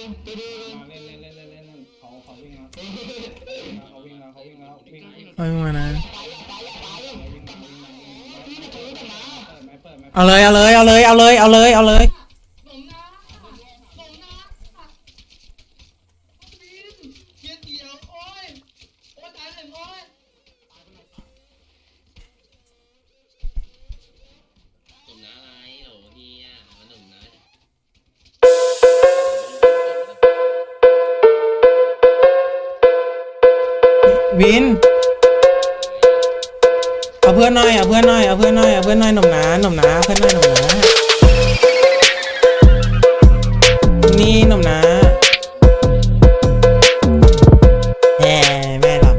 มาเล่นเล่นเล่นเล่นเล่นเล่นเขาเขาวิ่งแล้วเขาวิ่งแล้วเขาวิ่งแล้ววิ่งวิ่งเอามานะวิ่งมาวิ่งมาวิ่งมาเปิดไหมเปิดไหมเอาเลยเอาเลยเอาเลยเอาเลยเอาเลยเอาเลยหลง วิน เอาเพื่อนหน่อย เอาเพื่อนหน่อย เอาเพื่อนหน่อย เอาเพื่อนหน่อยหนุ่มหนาหนุ่มหนาเพื่อนหน่อยหนุ่มหนานี่หนุ่มหนาแหมแม่หรอก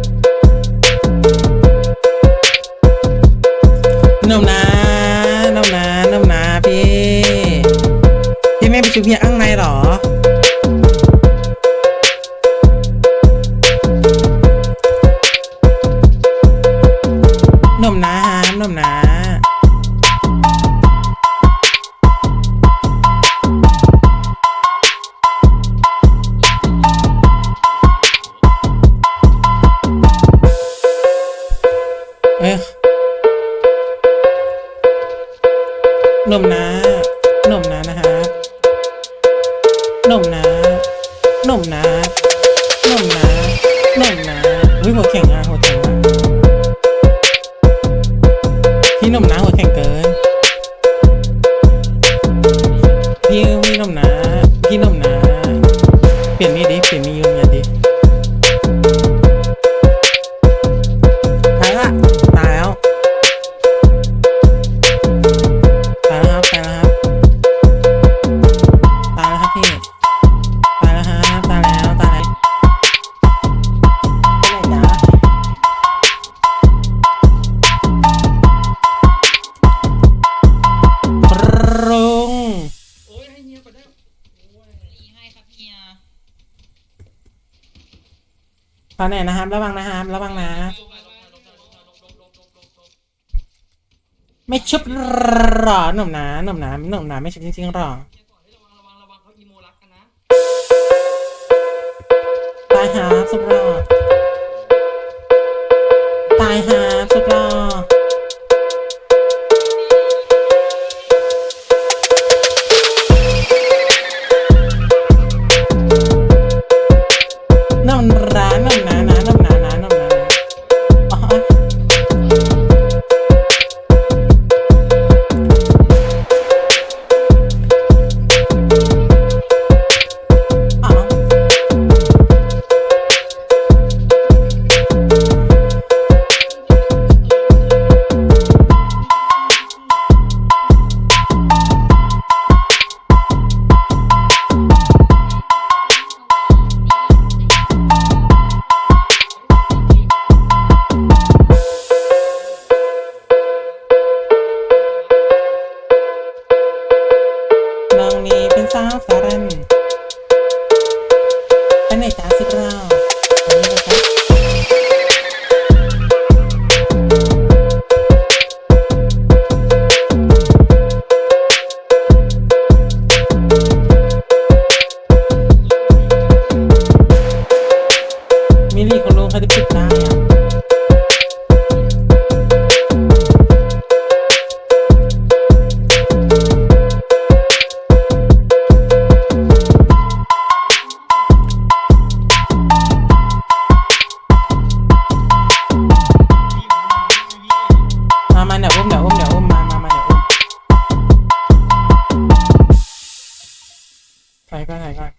หนุ่มหนาหนุ่มหนาหนุ่มหนาพี่ พี่ไม่ไปชุบเพียข้ง เอ้ยนมนะนมนะนะฮะนมนะนมนะนมนะนมนะอุ้ยหัวแข็งอะหัวแข็งอะพี่นมนะหัวแข็งเกิน พี่พี่นมนะพี่นมนะเปลี่ยนมีด ตอนไหนนะครับ ระวังนะครับ ระวังนะ ไม่ชุบหรอหนุ่มนะหนุ่มนะหนุ่มนะไม่ชุบจริงๆหรอระวังระวังรอตายหาสุดหรอตายหา น้องนี้เป็นสาวสารันไปไหนจ้าสิเรา ใส่ก็ใส่ก่อน